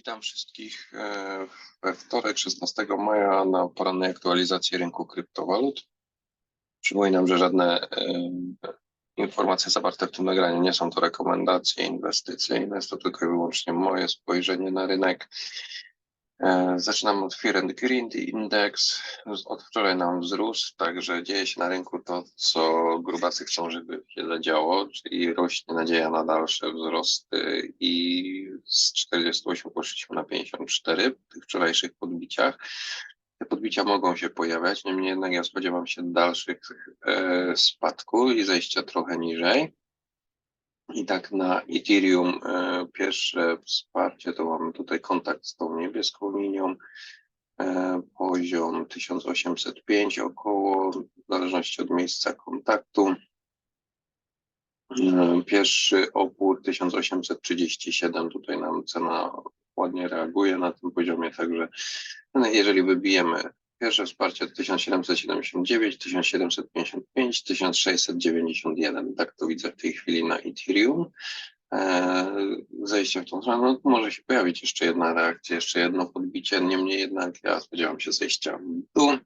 Witam wszystkich e, we wtorek 16 maja na porannej aktualizacji rynku kryptowalut. Przypominam, że żadne e, informacje zawarte w tym nagraniu nie są to rekomendacje inwestycyjne, jest to tylko i wyłącznie moje spojrzenie na rynek. E, Zaczynam od Fear and Greed Index. Od wczoraj nam wzrósł, także dzieje się na rynku to, co grubasy chcą, żeby się zadziało, czyli rośnie nadzieja na dalsze wzrosty i z 48 poszliśmy na 54 w tych wczorajszych podbiciach. Te podbicia mogą się pojawiać, niemniej jednak ja spodziewam się dalszych e, spadku i zejścia trochę niżej. I tak na Ethereum e, pierwsze wsparcie to mamy tutaj kontakt z tą niebieską linią. E, poziom 1805 około, w zależności od miejsca kontaktu. E, pierwszy opór 1837, tutaj nam cena ładnie reaguje na tym poziomie, także no, jeżeli wybijemy Pierwsze wsparcie 1779, 1755, 1691. Tak to widzę w tej chwili na Ethereum. Eee, zejście w tą stronę, no, może się pojawić jeszcze jedna reakcja, jeszcze jedno podbicie, niemniej jednak ja spodziewam się zejścia w dół.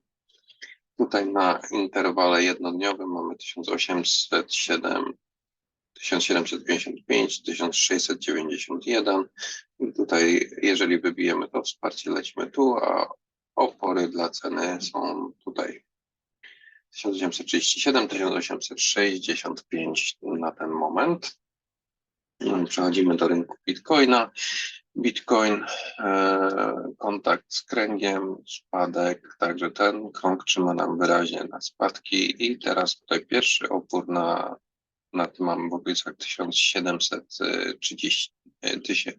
Tutaj na interwale jednodniowym mamy 1807, 1755, 1691 i tutaj jeżeli wybijemy to wsparcie lecimy tu, a opory dla ceny są tutaj 1837, 1865 na ten moment. Przechodzimy do rynku Bitcoina. Bitcoin, e, kontakt z kręgiem, spadek, także ten krąg trzyma nam wyraźnie na spadki i teraz tutaj pierwszy opór na, na tym mamy w okolicach 1730,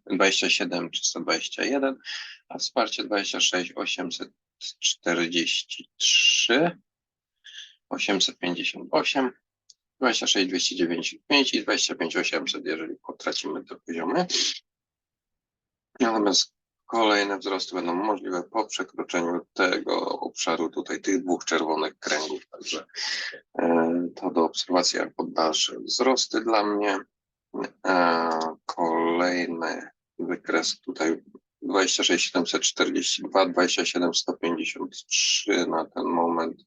27 321, a wsparcie 26 843, 858, 26 295 i 25 800, jeżeli potracimy te poziomy. Natomiast kolejne wzrosty będą możliwe po przekroczeniu tego obszaru tutaj, tych dwóch czerwonych kręgów. Także e, to do obserwacji jako dalsze wzrosty dla mnie. E, kolejny wykres tutaj 26 742, 27 153 na ten moment.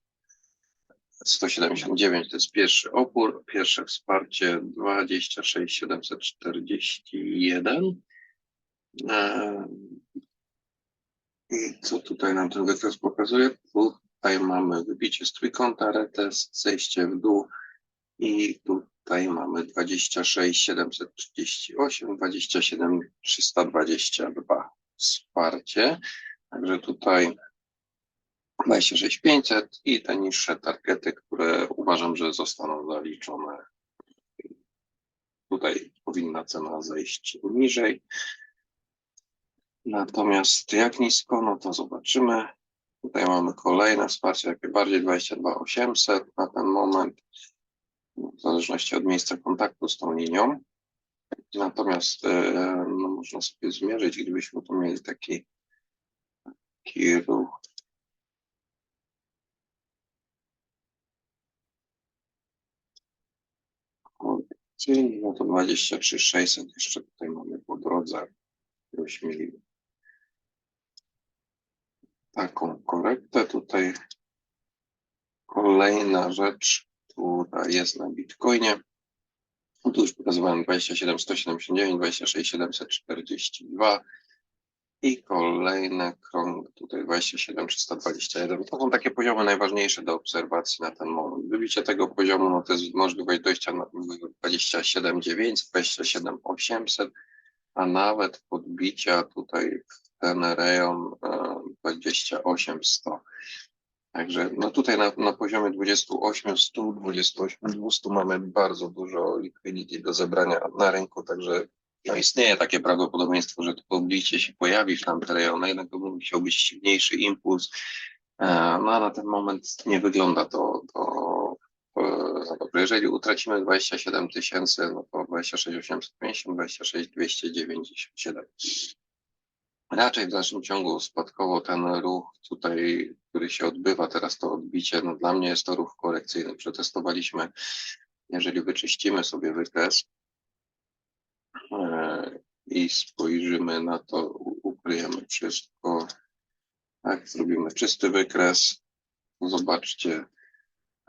179 to jest pierwszy opór, pierwsze wsparcie 26 741. I co tutaj nam ten wykres pokazuje? Tutaj mamy wybicie z trójkąta, retest, zejście w dół i tutaj mamy 26 738, 27 322 wsparcie. Także tutaj 26500 i te niższe targety, które uważam, że zostaną zaliczone. Tutaj powinna cena zejść niżej. Natomiast jak nisko, no to zobaczymy. Tutaj mamy kolejne wsparcie, jakie bardziej 22800 na ten moment, w zależności od miejsca kontaktu z tą linią. Natomiast e, no, można sobie zmierzyć, gdybyśmy tu mieli taki, taki ruch. No to 23 600 jeszcze tutaj mamy po drodze, gdybyśmy mieli taką korektę. Tutaj kolejna rzecz, która jest na Bitcoinie. No tu już pokazywałem 27 179, 26 742 i kolejny krąg tutaj 27 321. To są takie poziomy najważniejsze do obserwacji na ten moment. Wybicie tego poziomu no to jest możliwość dojścia na 27 900, 27 800, a nawet podbicia tutaj w ten rejon 28 100. Także no tutaj na, na poziomie 28, 100, 28, 200 mamy bardzo dużo liquidity do zebrania na rynku, także no istnieje takie prawdopodobieństwo, że to podbicie się pojawi w tamte rejony, jednak to musiał być silniejszy impuls. E, no a na ten moment nie wygląda to, to, to za dobrze. Jeżeli utracimy 27 tysięcy, no to 26 850, 26 297 raczej w dalszym ciągu spadkowo ten ruch tutaj, który się odbywa, teraz to odbicie, no dla mnie jest to ruch korekcyjny. Przetestowaliśmy, jeżeli wyczyścimy sobie wykres e, i spojrzymy na to, Kryjemy wszystko. Tak, zrobimy czysty wykres. Zobaczcie,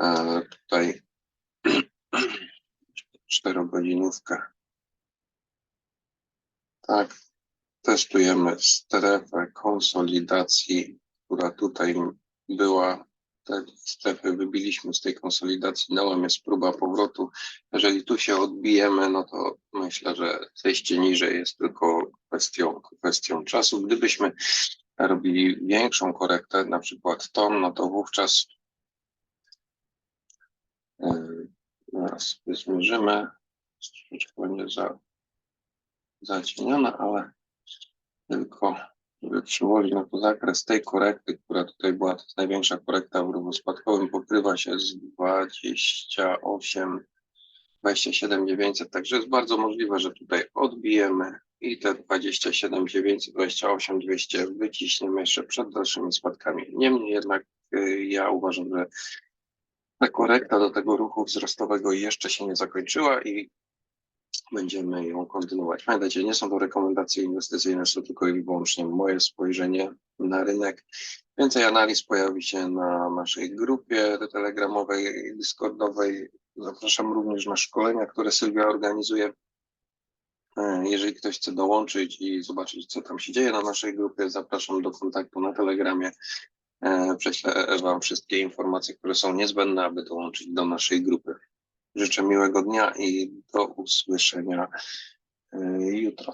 e, tutaj czterogodzinówkę. Tak, testujemy strefę konsolidacji, która tutaj była. Te strefy wybiliśmy z tej konsolidacji, dałem jest próba powrotu. Jeżeli tu się odbijemy, no to myślę, że zejście niżej jest tylko kwestią, kwestią czasu. Gdybyśmy robili większą korektę, na przykład ton, no to wówczas yy, zaraz zmierzymy. Troszeczkę będzie za, zacienione, ale tylko przyłożyć na to zakres tej korekty, która tutaj była, to największa korekta w ruchu spadkowym, pokrywa się z 28, 27 900, także jest bardzo możliwe, że tutaj odbijemy i te 27 900, 28 200 wyciśniemy jeszcze przed dalszymi spadkami. Niemniej jednak y, ja uważam, że ta korekta do tego ruchu wzrostowego jeszcze się nie zakończyła i będziemy ją kontynuować. Pamiętajcie, nie są to rekomendacje inwestycyjne, są tylko i wyłącznie moje spojrzenie na rynek. Więcej analiz pojawi się na naszej grupie telegramowej, discordowej. Zapraszam również na szkolenia, które Sylwia organizuje. E, Jeżeli ktoś chce dołączyć i zobaczyć, co tam się dzieje na naszej grupie, zapraszam do kontaktu na Telegramie. E, Prześlę Wam wszystkie informacje, które są niezbędne, aby dołączyć do naszej grupy. Życzę miłego dnia i do usłyszenia y, jutro.